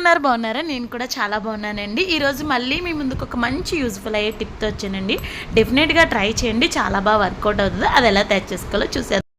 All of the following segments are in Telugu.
ఉన్నారు బాగున్నారా? నేను కూడా చాలా బాగున్నానండి. ఈరోజు మళ్ళీ మీ ముందుకు ఒక మంచి యూజ్ఫుల్ అయ్యే టిప్తో వచ్చానండి. డెఫినెట్గా ట్రై చేయండి. చాలా బాగా వర్కౌట్ అవుతుంది. అది ఎలా తయారు చేసుకోవాలో చూసేద్దాం.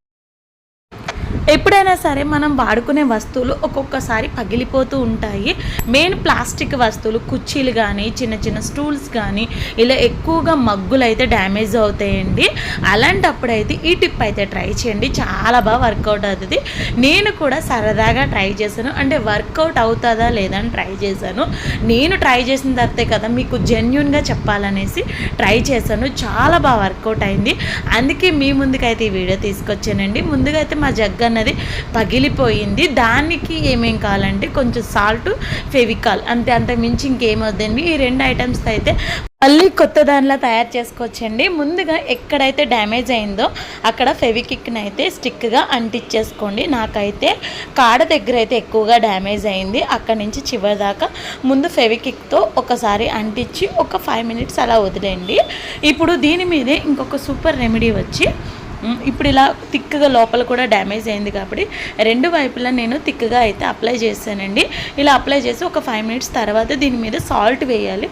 ఎప్పుడైనా సరే మనం వాడుకునే వస్తువులు ఒక్కొక్కసారి పగిలిపోతూ ఉంటాయి. మెయిన్ ప్లాస్టిక్ వస్తువులు కుర్చీలు కానీ చిన్న చిన్న స్టూల్స్ కానీ ఇలా ఎక్కువగా మగ్గులు అయితే డ్యామేజ్ అవుతాయండి. అలాంటప్పుడు అయితే ఈ టిప్ అయితే ట్రై చేయండి. చాలా బాగా వర్కౌట్ అవుతుంది. నేను కూడా సరదాగా ట్రై చేశాను. అంటే వర్కౌట్ అవుతుందా లేదా అని ట్రై చేశాను. నేను ట్రై చేసిన తర్వాతే కదా మీకు జెన్యున్గా చెప్పాలనేసి ట్రై చేశాను. చాలా బాగా వర్కౌట్ అయింది. అందుకే మీ ముందుకైతే ఈ వీడియో తీసుకొచ్చానండి. ముందుగా అయితే మా జగ్గన్న అన్నది పగిలిపోయింది. దానికి ఏమేం కావాలంటే కొంచెం సాల్ట్ ఫెవికాల్ అంతే అంత మించి ఇంకేమవుతుంది ఈ రెండు ఐటమ్స్ అయితే మళ్ళీ కొత్త దానిలా తయారు చేసుకోవచ్చండి. ముందుగా ఎక్కడైతే డ్యామేజ్ అయిందో అక్కడ ఫెవికిక్ని అయితే స్టిక్గా అంటించేసుకోండి నాకైతే కాడ దగ్గర అయితే ఎక్కువగా డ్యామేజ్ అయింది. అక్కడ నుంచి చివరి దాకా ముందు ఫెవికిక్తో ఒకసారి అంటించి ఒక ఫైవ్ మినిట్స్ అలా వదిలేయండి. ఇప్పుడు దీని మీదే ఇంకొక సూపర్ రెమెడీ వచ్చి ఇప్పుడు ఇలా తిక్కగా లోపల కూడా డ్యామేజ్ అయింది కాబట్టి రెండు వైపులా నేను తిక్కగా అయితే అప్లై చేశానండి. ఇలా అప్లై చేసి ఒక ఫైవ్ మినిట్స్ తర్వాత దీని మీద సాల్ట్ వేయాలి.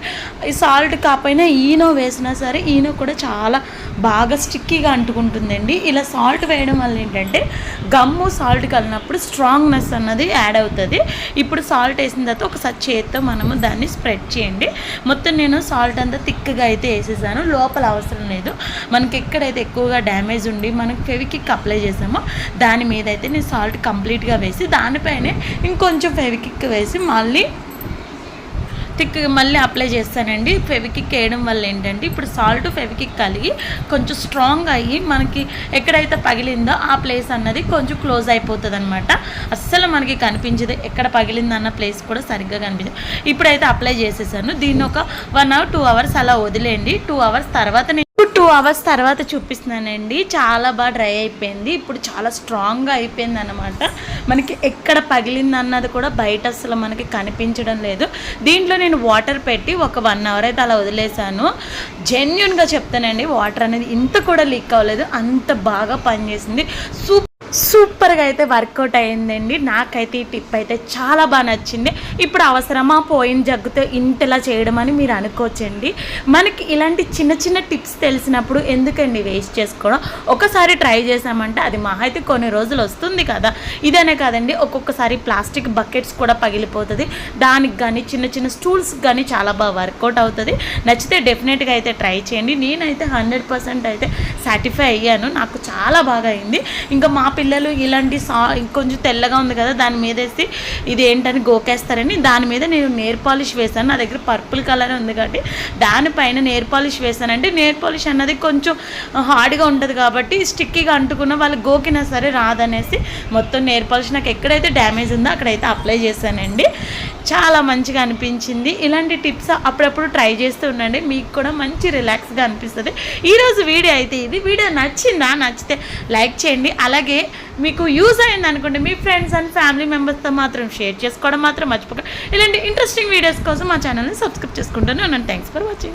ఈ సాల్ట్ కాకపోయినా ఈనో వేసినా సరే ఈనో కూడా చాలా బాగా స్టిక్కీగా అంటుకుంటుందండి. ఇలా సాల్ట్ వేయడం వల్ల ఏంటంటే గమ్ము సాల్ట్ కలిగినప్పుడు స్ట్రాంగ్నెస్ అన్నది యాడ్ అవుతుంది. ఇప్పుడు సాల్ట్ వేసిన తర్వాత ఒకసారి చేత్తో మనము దాన్ని స్ప్రెడ్ చేయండి. మొత్తం నేను సాల్ట్ అంతా తిక్కగా అయితే వేసేసాను. లోపల అవసరం లేదు. మనకి ఎక్కడైతే ఎక్కువగా డ్యామేజ్ ఉండి మనం ఫెవికిక్ అప్లై చేసామో దాని మీద అయితే నేను సాల్ట్ కంప్లీట్గా వేసి దానిపైనే ఇంకొంచెం ఫెవికిక్ వేసి మళ్ళీ థిక్ మళ్ళీ అప్లై చేస్తానండి. ఫెవికిక్ వేయడం వల్ల ఏంటంటే ఇప్పుడు సాల్ట్ ఫెవికిక్ కలిగి కొంచెం స్ట్రాంగ్ అయ్యి మనకి ఎక్కడైతే పగిలిందో ఆ ప్లేస్ అన్నది కొంచెం క్లోజ్ అయిపోతుంది అనమాట అస్సలు మనకి కనిపించదు ఎక్కడ పగిలింది అన్న ప్లేస్ కూడా సరిగ్గా కనిపించదు. ఇప్పుడైతే అప్లై చేసేసాను. దీన్ని ఒక వన్ అవర్ టూ అవర్స్ అలా వదిలేయండి. టూ అవర్స్ తర్వాత నేను టూ అవర్స్ తర్వాత చూపిస్తున్నానండి. చాలా బాగా డ్రై అయిపోయింది. ఇప్పుడు చాలా స్ట్రాంగ్గా అయిపోయింది అనమాట మనకి ఎక్కడ పగిలింది అన్నది కూడా బయట అసలు మనకి కనిపించడం లేదు. దీంట్లో నేను వాటర్ పెట్టి ఒక వన్ అవర్ అయితే అలా వదిలేసాను జెన్యున్గా చెప్తానండి వాటర్ అనేది ఇంత కూడా లీక్ అవ్వలేదు. అంత బాగా పనిచేసింది. సూపర్ సూపర్గా అయితే వర్కౌట్ అయిందండి. నాకైతే ఈ టిప్ అయితే చాలా బాగా నచ్చింది. ఇప్పుడు అవసరమా పోయిన జగ్గుతో ఇంటిలా చేయడం అని మీరు అనుకోవచ్చండి. మనకి ఇలాంటి చిన్న చిన్న టిప్స్ తెలిసినప్పుడు ఎందుకండి వేస్ట్ చేసుకోవడం? ఒకసారి ట్రై చేసామంటే అది మహా అయితే కొన్ని రోజులు వస్తుంది కదా. ఇదనే కాదండి ఒక్కొక్కసారి ప్లాస్టిక్ బకెట్స్ కూడా పగిలిపోతుంది. దానికి కానీ చిన్న చిన్న స్టూల్స్ కానీ చాలా బాగా వర్కౌట్ అవుతుంది. నచ్చితే డెఫినెట్గా అయితే ట్రై చేయండి. నేనైతే హండ్రెడ్ పర్సెంట్ అయితే సాటిస్ఫై అయ్యాను. నాకు చాలా బాగా అయింది. ఇంకా మా పిల్లలు ఇలాంటి సా కొంచెం తెల్లగా ఉంది కదా దాని మీద వేసి ఇది ఏంటని గోకేస్తారని దాని మీద నేను నేర్ పాలిష్ వేసాను నా దగ్గర పర్పుల్ కలర్ ఉంది కాబట్టి దానిపైన నేర్ పాలిష్ వేసానంటే నేర్ పాలిష్ అన్నది కొంచెం హార్డ్గా ఉంటుంది కాబట్టి స్టిక్కీగా అంటుకున్న వాళ్ళు గోకినా సరే రాదనేసి మొత్తం నేర్ పాలిష్ నాకు ఎక్కడైతే డ్యామేజ్ ఉందో అక్కడైతే అప్లై చేశానండి. చాలా మంచిగా అనిపించింది. ఇలాంటి టిప్స్ అప్పుడప్పుడు ట్రై చేస్తూ ఉండండి. మీకు కూడా మంచి రిలాక్స్గా అనిపిస్తుంది. ఈరోజు వీడియో అయితే ఇది. వీడియో నచ్చిందా? నచ్చితే లైక్ చేయండి. అలాగే మీకు యూజ్ అయింది అనుకోండి మీ ఫ్రెండ్స్ అండ్ ఫ్యామిలీ మెంబర్స్తో మాత్రం షేర్ చేసుకోవడం మాత్రం మర్చిపోకండి. ఇలాంటి ఇంట్రెస్టింగ్ వీడియోస్ కోసం మా ఛానల్ని సబ్స్క్రైబ్ చేసుకుంటాను అండ్ థ్యాంక్స్ ఫర్ వాచింగ్.